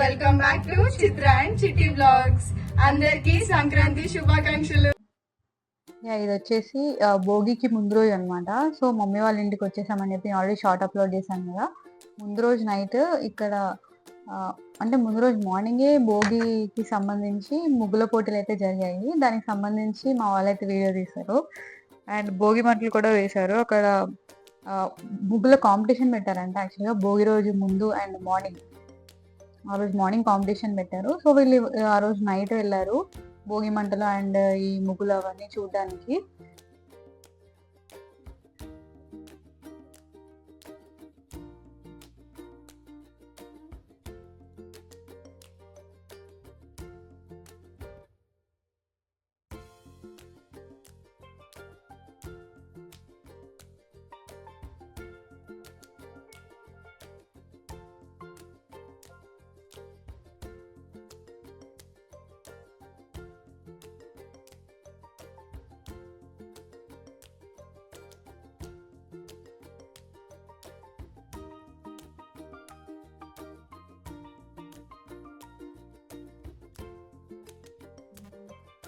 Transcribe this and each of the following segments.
Welcome back to Chitra and Chitti blogs అందరికి సంక్రాంతి శుభాకాంక్షలు. Yeah ఇది వచ్చేసి భోగికి ముందు రోజు అనమాట సో మమ్మీ వాళ్ళ ఇంటికి వచ్చేసామని చెప్పి ఆల్రెడీ షార్ట్ అప్లోడ్ చేశాను కదా. ముందు రోజు నైట్ ఇక్కడ అంటే ముందు రోజు మార్నింగే భోగికి సంబంధించి ముగ్గుల పోటీలు అయితే జరిగాయి. దానికి సంబంధించి మా వాళ్ళైతే వీడియో తీశారు. అండ్ భోగి మంటలు కూడా వేశారు. అక్కడ ముగ్గుల కాంపిటీషన్ పెట్టారంట యాక్చువల్గా భోగి రోజు ముందు అండ్ మార్నింగ్ ఆ రోజు మార్నింగ్ కాంపిటీషన్ పెట్టారు. సో వీళ్ళు ఆ రోజు నైట్ వెళ్ళారు. భోగి మంటలు అండ్ ఈ ముగ్గులు అవన్నీ చూడడానికి.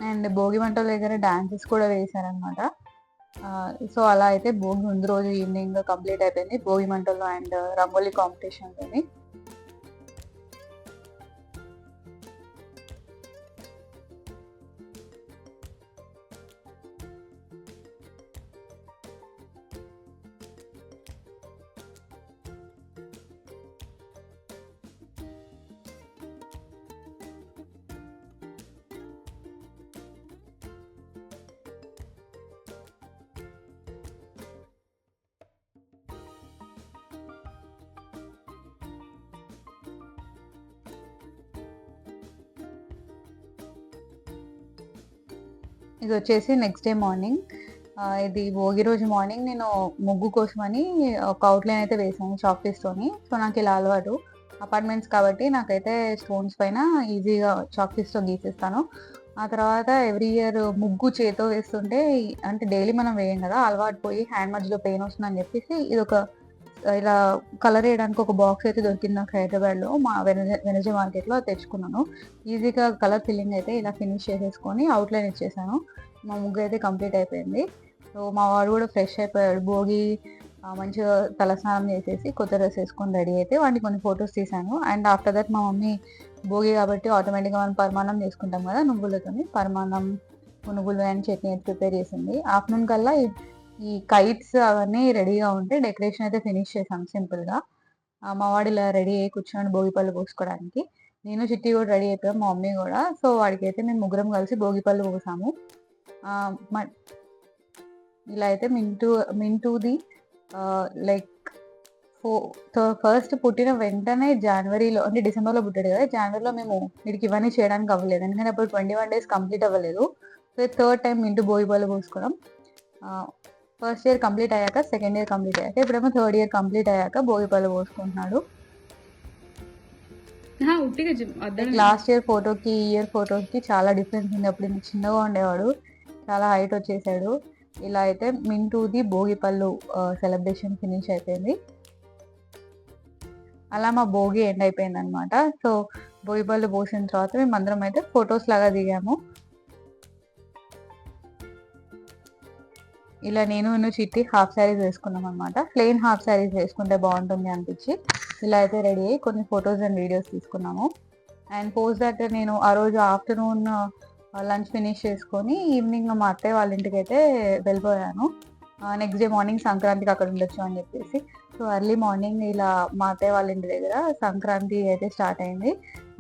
అండ్ భోగి మంటల దగ్గర డాన్సెస్ కూడా వేశారనమాట సో అలా అయితే భోగి ముందు రోజు ఈవినింగ్ కంప్లీట్ అయిపోయింది. భోగి మంటలు అండ్ రంగోలీ కాంపిటీషన్ ఇది వచ్చేసి నెక్స్ట్ డే మార్నింగ్ ఇది భోగి రోజు మార్నింగ్ నేను ముగ్గు కోసమని ఒక అవుట్లైన్ అయితే వేసాను చాక్పీస్తోని సో నాకు ఇలా అలవాటు. అపార్ట్మెంట్స్ కాబట్టి నాకైతే స్టోన్స్ పైన ఈజీగా చాక్పీస్తో గీసేస్తాను. ఆ తర్వాత ఎవ్రీ ఇయర్ ముగ్గు చేతో వేస్తుంటే అంటే డైలీ మనం వేయం కదా అలవాటు పోయి హ్యాండ్ మధ్యలో పెయిన్ వస్తుందని చెప్పేసి ఇది ఒక ఇలా కలర్ వేయడానికి ఒక బాక్స్ అయితే దొరికింది నాకు హైదరాబాద్లో. మా వెనజ వెనజే మార్కెట్లో తెచ్చుకున్నాను. ఈజీగా కలర్ ఫిల్లింగ్ అయితే ఇలా ఫినిష్ చేసేసుకొని అవుట్లైన్ ఇచ్చేసాను. మా ముగ్గు అయితే కంప్లీట్ అయిపోయింది. సో మా వాడు కూడా ఫ్రెష్ అయిపోయాడు. భోగి మంచిగా తలస్నానం చేసేసి కొత్త డ్రెస్ వేసుకొని రెడీ అయితే వాడిని కొన్ని ఫొటోస్ తీసాను. అండ్ ఆఫ్టర్ దట్ మా మమ్మీ భోగి కాబట్టి ఆటోమేటిక్గా మనం పరమాన్నం చేసుకుంటాం కదా నువ్వులతోని. పరమాన్నం పునుగులు అండ్ చట్నీ అయితే ప్రిపేర్ చేసింది. ఆఫ్టర్నూన్ కల్లా ఈ- కైట్స్ అవన్నీ రెడీగా ఉంటే డెకరేషన్ అయితే ఫినిష్ చేసాం సింపుల్గా మా వాడు ఇలా రెడీ అయ్యి కూర్చొని భోగిపళ్ళు పోసుకోవడానికి. నేను చిట్టి కూడా రెడీ అయిపోయాం మా మమ్మీ కూడా. సో వాడికి అయితే మేము ముగ్గురం కలిసి భోగిపళ్ళు పోసాము. మ- ఇలా అయితే మింటూ మింటూది లైక్ ఫో ఫస్ట్ పుట్టిన వెంటనే జనవరిలో అంటే డిసెంబర్లో పుట్టాడు కదా జనవరిలో మేము వీడికి ఇవన్నీ చేయడానికి అవ్వలేదు. ఎందుకంటే అప్పుడు ట్వంటీ వన్ డేస్ కంప్లీట్ అవ్వలేదు. సో థర్డ్ టైం మింటూ భోగి పళ్ళు పోసుకోవడం ఫస్ట్ ఇయర్ కంప్లీట్ అయ్యాక సెకండ్ ఇయర్ కంప్లీట్ అయ్యాక ఇప్పుడేమో థర్డ్ ఇయర్ కంప్లీట్ అయ్యాక భోగి పళ్ళు పోసుకుంటున్నాడు. లాస్ట్ ఇయర్ ఫోటోకి ఈ ఇయర్ ఫోటోకి చాలా డిఫరెన్స్ ఉంది. అప్పుడు ఇంత చిన్నగా ఉండేవాడు చాలా హైట్ వచ్చేసాడు. ఇలా అయితే మింటూది భోగి పళ్ళు సెలబ్రేషన్ ఫినిష్ అయిపోయింది. అలా మా భోగి ఎండ్ అయిపోయింది అనమాట సో భోగి పళ్ళు పోసిన తర్వాత మేము అందరం అయితే ఫొటోస్ లాగా దిగాము. ఇలా నేను నువ్వు చిట్టి హాఫ్ శారీస్ వేసుకున్నాం అనమాట ప్లెయిన్ హాఫ్ శారీస్ వేసుకుంటే బాగుంటుంది అనిపించి ఇలా అయితే రెడీ అయ్యి కొన్ని ఫొటోస్ అండ్ వీడియోస్ తీసుకున్నాము. అండ్ పోస్ట్ దట్ నేను ఆ రోజు ఆఫ్టర్నూన్ లంచ్ ఫినిష్ చేసుకొని ఈవినింగ్ మా అత్తయ్య వాళ్ళ ఇంటికి అయితే వెళ్ళిపోయాను నెక్స్ట్ డే మార్నింగ్ సంక్రాంతికి అక్కడ ఉండొచ్చు అని చెప్పేసి. సో ఎర్లీ మార్నింగ్ ఇలా మా అత్తయ్య వాళ్ళ ఇంటి దగ్గర సంక్రాంతి అయితే స్టార్ట్ అయింది.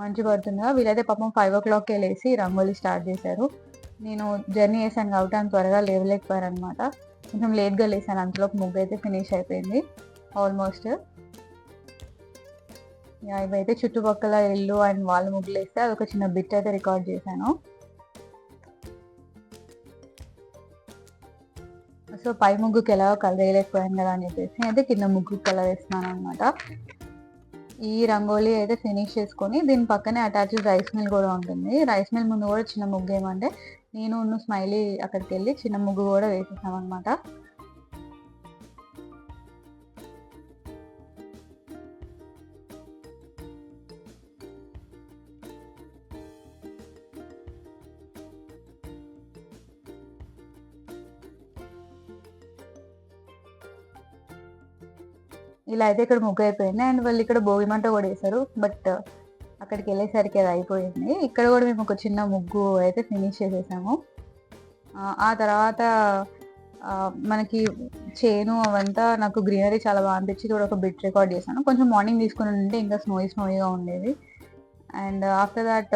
మంచి పడుతుందిగా. వీళ్ళైతే పాపం ఫైవ్ ఓ క్లాక్కి వెళ్ళేసి రంగోలీ స్టార్ట్ చేశారు. నేను జర్నీ చేశాను కాబట్టి అంత త్వరగా లేవలేకపోయాను అనమాట కొంచెం లేట్గా లేసాను అంతలోపు ముగ్గు అయితే ఫినిష్ అయిపోయింది ఆల్మోస్ట్ యా, ఇవైతే చుట్టుపక్కల ఇల్లు అండ్ వాళ్ళ ముగ్గులు వేస్తే అదొక చిన్న బిట్ అయితే రికార్డ్ చేశాను. సో పై ముగ్గుకి ఎలా కలర్ వేయలేకపోయాను కదా అని చెప్పేసి అయితే కింద ముగ్గు కలర్ వేస్తున్నాను అనమాట ఈ రంగోలీ అయితే ఫినిష్ చేసుకొని దీని పక్కనే అటాచ్డ్ రైస్ మిల్ కూడా ఉంటుంది. రైస్ మిల్ ముందు కూడా చిన్న ముగ్గు ఏమంటే నేను నువ్వు స్మైలీ అక్కడికి వెళ్ళి చిన్న ముగ్గు కూడా వేసేసాం అనమాట ఇలా అయితే ఇక్కడ ముగ్గు అయిపోయింది. అండ్ వాళ్ళు ఇక్కడ భోగి మంట కూడా వేశారు. బట్ అక్కడికి వెళ్ళేసరికి అది అయిపోయింది. ఇక్కడ కూడా మేము ఒక చిన్న ముగ్గు అయితే ఫినిష్ చేసేసాము. ఆ, తర్వాత మనకి చేను అవంతా నాకు గ్రీనరీ చాలా బాగా అనిపించి కూడా ఒక బిట్ రికార్డ్ చేశాను. కొంచెం మార్నింగ్ తీసుకుని ఉంటే ఇంకా స్నోయి స్నోయిగా ఉండేది. అండ్ ఆఫ్టర్ దాట్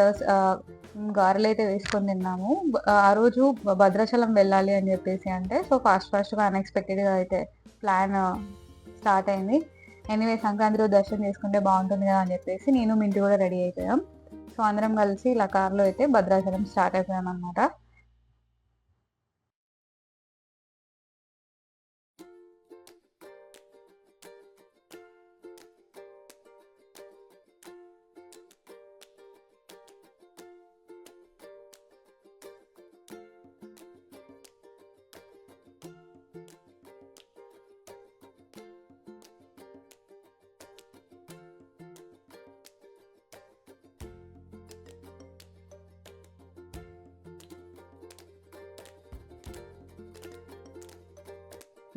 గారెలు అయితే వేసుకొని తిన్నాము. ఆ రోజు భద్రాచలం వెళ్ళాలి అని చెప్పేసి అంటే సో ఫాస్ట్ ఫాస్ట్గా అన్ఎక్స్పెక్టెడ్గా అయితే ప్లాన్ స్టార్ట్ uh, అయింది. ఎనీవే సంక్రాంతి రోజు దర్శనం చేసుకుంటే బాగుంటుంది కదా అని చెప్పేసి నేను మింటి ఇంటి కూడా రెడీ అయిపోయాం. సో అందరం కలిసి ఇలా కార్లో అయితే భద్రాచలం స్టార్ట్ అయిపోయాం అనమాట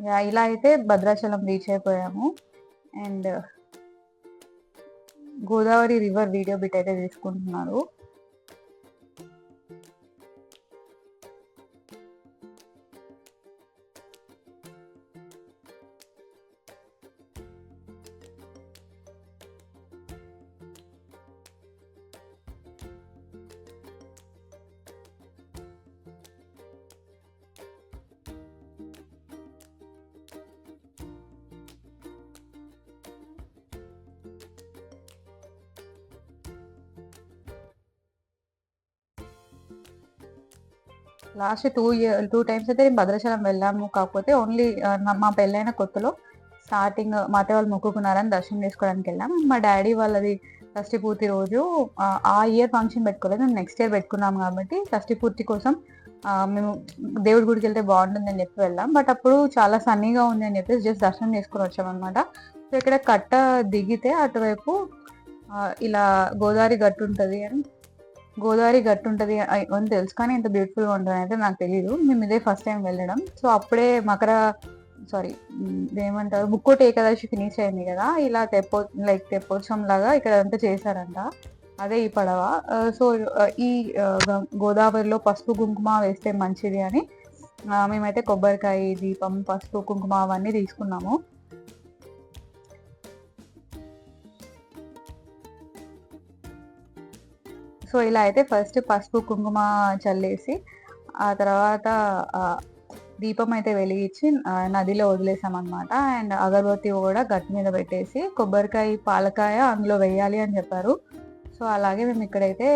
ఇలా అయితే భద్రాచలం రీచ్ అయిపోయాము. And Godavari river video bit అయితే తీసుకుంటున్నారు. Last two year two times అయితే నేను భద్రాచలం వెళ్ళాము. కాకపోతే ఓన్లీ మా పెళ్ళైన కొత్తలో స్టార్టింగ్ మా అత్తయ్య వాళ్ళు మొక్కుకున్నారని దర్శనం చేసుకోవడానికి వెళ్ళాం మా డాడీ వాళ్ళది షష్ఠి పూర్తి రోజు ఆ, ఇయర్ ఫంక్షన్ పెట్టుకోలేదు. మేము నెక్స్ట్ ఇయర్ పెట్టుకున్నాం కాబట్టి షష్ఠి పూర్తి కోసం మేము దేవుడి గుడికి వెళ్తే బాగుంటుంది అని చెప్పి వెళ్ళాం. బట్ అప్పుడు చాలా సన్నీగా ఉంది అని చెప్పేసి జస్ట్ దర్శనం చేసుకుని వచ్చామన్నమాట సో ఇక్కడ కట్ట దిగితే అటువైపు ఇలా గోదావరి గట్టు ఉంటుంది అని గోదావరి గట్టు ఉంటుంది అని తెలుసు. కానీ ఇంత బ్యూటిఫుల్గా ఉంటుంది అయితే నాకు తెలియదు మేము ఇదే ఫస్ట్ టైం వెళ్ళడం. సో అప్పుడే మకర సారీ ఏమంటారు ముక్కోటి ఏకాదశి ఫినిష్ అయింది కదా? ఇలా తెప్పో లైక్ తెప్పోత్సవం లాగా ఇక్కడ అంతా చేశారంట. అదే ఈ పడవ. సో ఈ గోదావరిలో పసుపు కుంకుమ వేస్తే మంచిది అని మేమైతే కొబ్బరికాయ దీపం పసుపు కుంకుమ అవన్నీ తీసుకున్నాము. సో ఇలా అయితే ఫస్ట్ పసుపు కుంకుమ చల్లేసి ఆ తర్వాత దీపం అయితే వెలిగించి నదిలో వదిలేసామన్నమాట. అండ్ అగరబత్తి కూడా గట్టు మీద పెట్టేసి కొబ్బరికాయ పాలకాయ అందులో వేయాలి అని చెప్పారు. సో అలాగే మేము ఇక్కడైతే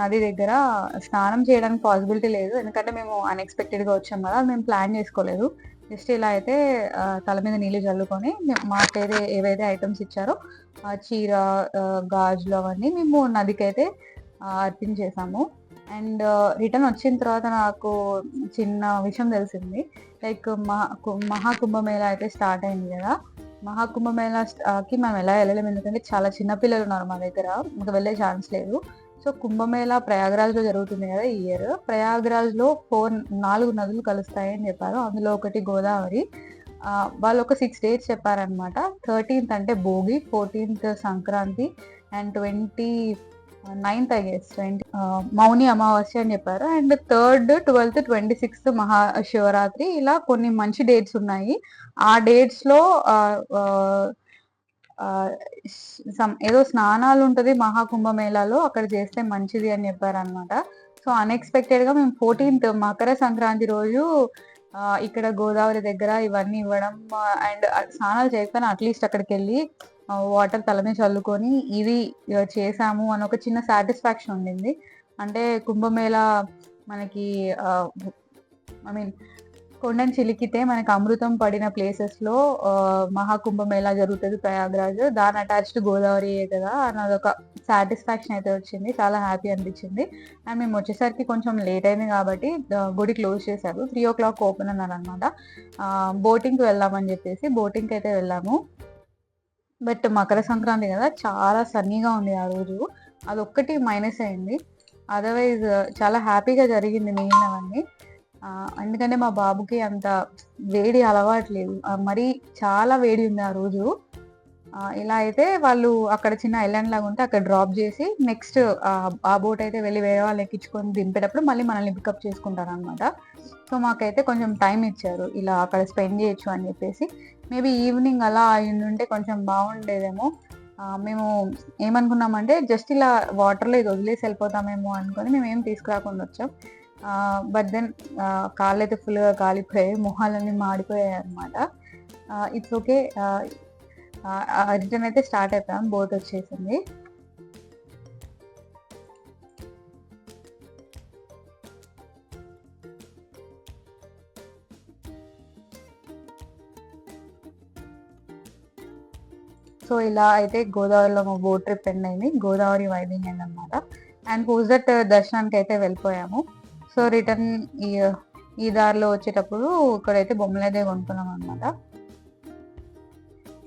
నది దగ్గర స్నానం చేయడానికి పాసిబిలిటీ లేదు. ఎందుకంటే మేము అన్ఎక్స్పెక్టెడ్గా వచ్చాం కదా మేము ప్లాన్ చేసుకోలేదు. జస్ట్ ఇలా అయితే తల మీద నీళ్ళు చల్లుకొని మాకైతే ఏవైతే ఐటమ్స్ ఇచ్చారో ఆ, చీర గాజులు అవన్నీ మేము నదికైతే ఆ, అర్పించేసాము. అండ్ రిటర్న్ వచ్చిన తర్వాత నాకు చిన్న విషయం తెలిసింది. లైక్ మహా మహాకుంభమేళ అయితే స్టార్ట్ అయింది కదా. మహాకుంభమేళకి మేము ఎలా వెళ్ళలేము ఎందుకంటే చాలా చిన్న పిల్లలు ఉన్నారు మా దగ్గర. ఇంకా వెళ్ళే ఛాన్స్ లేదు. సో కుంభమేళా ప్రయాగరాజ్లో జరుగుతుంది కదా ఈ ఇయర్. ప్రయాగరాజ్లో ఫోర్ నాలుగు నదులు కలుస్తాయి అని చెప్పారు. అందులో ఒకటి గోదావరి. వాళ్ళు ఒక సిక్స్ డేట్స్ చెప్పారనమాట థర్టీన్త్ అంటే Bhogi fourteenth Sankranti and twenty ninth I guess twenty Mauni Amavasya అని చెప్పారు. And third twelfth twenty sixth Maha Shivaratri ఇలా కొన్ని మంచి డేట్స్ ఉన్నాయి. ఆ డేట్స్లో ఏదో స్నానాలు ఉంటది మహాకుంభమేళాలో అక్కడ చేస్తే మంచిది అని చెప్పారనమాట సో అన్ఎక్స్పెక్టెడ్గా మేము ఫోర్టీన్త్ మకర సంక్రాంతి రోజు ఇక్కడ గోదావరి దగ్గర ఇవన్నీ ఇవ్వడం అండ్ స్నానాలు చేయకపోయినా అట్లీస్ట్ అక్కడికి వెళ్ళి వాటర్ తల మీద చల్లుకొని ఇవి చేసాము అని ఒక చిన్న సాటిస్ఫాక్షన్ ఉండింది. అంటే కుంభమేళ మనకి ఐ మీన్ కొండను చిలికితే మనకు అమృతం పడిన ప్లేసెస్లో ఆ, జరుగుతుంది ప్రయాగ్రాజ్? దాని అటాచ్డ్ గోదావరి కదా అన్నది ఒక సాటిస్ఫాక్షన్ అయితే వచ్చింది చాలా హ్యాపీ అనిపించింది. అండ్ మేము వచ్చేసరికి కొంచెం లేట్ అయింది కాబట్టి గుడి క్లోజ్ చేశారు. త్రీ ఓ క్లాక్ ఓపెన్ అన్నారు అనమాట బోటింగ్కి వెళ్దామని చెప్పేసి బోటింగ్కి అయితే వెళ్ళాము. బట్ మకర సంక్రాంతి కదా చాలా సన్నీగా ఉంది ఆ రోజు. అదొక్కటి మైనస్ అయింది. అదర్వైజ్ చాలా హ్యాపీగా జరిగింది మిగిలినవన్నీ ఆ, ఎందుకంటే మా బాబుకి అంత వేడి అలవాట్లేదు ఆ, మరీ చాలా వేడి ఉంది ఆ రోజు. ఇలా అయితే వాళ్ళు అక్కడ చిన్న ఐలాండ్ లాగా ఉంటే అక్కడ డ్రాప్ చేసి నెక్స్ట్ ఆ బోట్ అయితే వెళ్ళి వేరే వాళ్ళు ఎక్కించుకొని దింపేటప్పుడు మళ్ళీ మనల్ని పికప్ చేసుకుంటారు అనమాట సో మాకైతే కొంచెం టైం ఇచ్చారు. ఇలా అక్కడ స్పెండ్ చేయొచ్చు అని చెప్పేసి. మేబీ ఈవినింగ్ అలా ఉంటే కొంచెం బాగుండేదేమో. మేము ఏమనుకున్నామంటే జస్ట్ ఇలా వాటర్లో ఇది వదిలేసి వెళ్ళిపోతామేమో అనుకొని మేము ఏం తీసుకురాకుండా వచ్చాం. బట్ దెన్ కాళ్ళు అయితే ఫుల్గా కాలిపోయాయి మొహాలన్నీ మాడిపోయాయి అనమాట ఇట్స్ ఓకే రిటర్న్ అయితే స్టార్ట్ అయిపోయాం బోట్ వచ్చేసింది. సో ఇలా అయితే గోదావరిలో మా బోట్ ట్రిప్ ఎండ్ అయింది గోదావరి వైబింగ్ అయింది అనమాట అండ్ పూజట్ దర్శనానికి అయితే వెళ్ళిపోయాము. సో రిటర్న్ ఈ ఈ దారిలో వచ్చేటప్పుడు ఇక్కడైతే బొమ్మలు అయితే కొనుక్కున్నాం అనమాట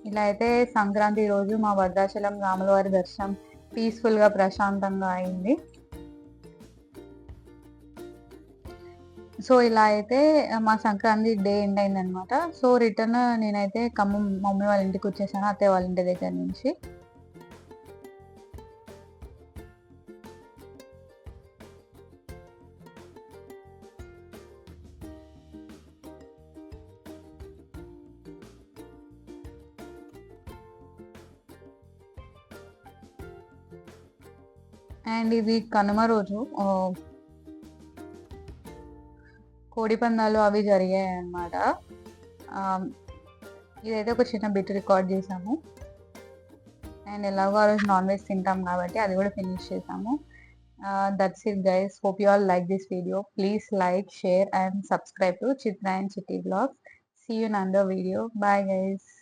ఇలా అయితే సంక్రాంతి రోజు మా భద్రాచలం రాములవారి దర్శనం పీస్ఫుల్గా ప్రశాంతంగా అయింది. సో ఇలా అయితే మా సంక్రాంతి డే ఎండ్ అయింది అనమాట సో రిటర్న్ నేనైతే ఖమ్మం మమ్మీ వాళ్ళ ఇంటికి వచ్చేసాను అత్తయ్య వాళ్ళ ఇంటి దగ్గర నుంచి. అండ్ ఇది కనుమ రోజు. కోడి పందాలు అవి జరిగాయి అన్నమాట. ఇదైతే ఒక చిన్న బిట్ రికార్డ్ చేసాము. అండ్ ఎలాగో ఆ రోజు నాన్ వెజ్ తింటాం కాబట్టి అది కూడా ఫినిష్ చేసాము. That's it guys. Hope you all like this video. Please like share and subscribe to Chitra and Chitti blogs. See you in video. Bye guys.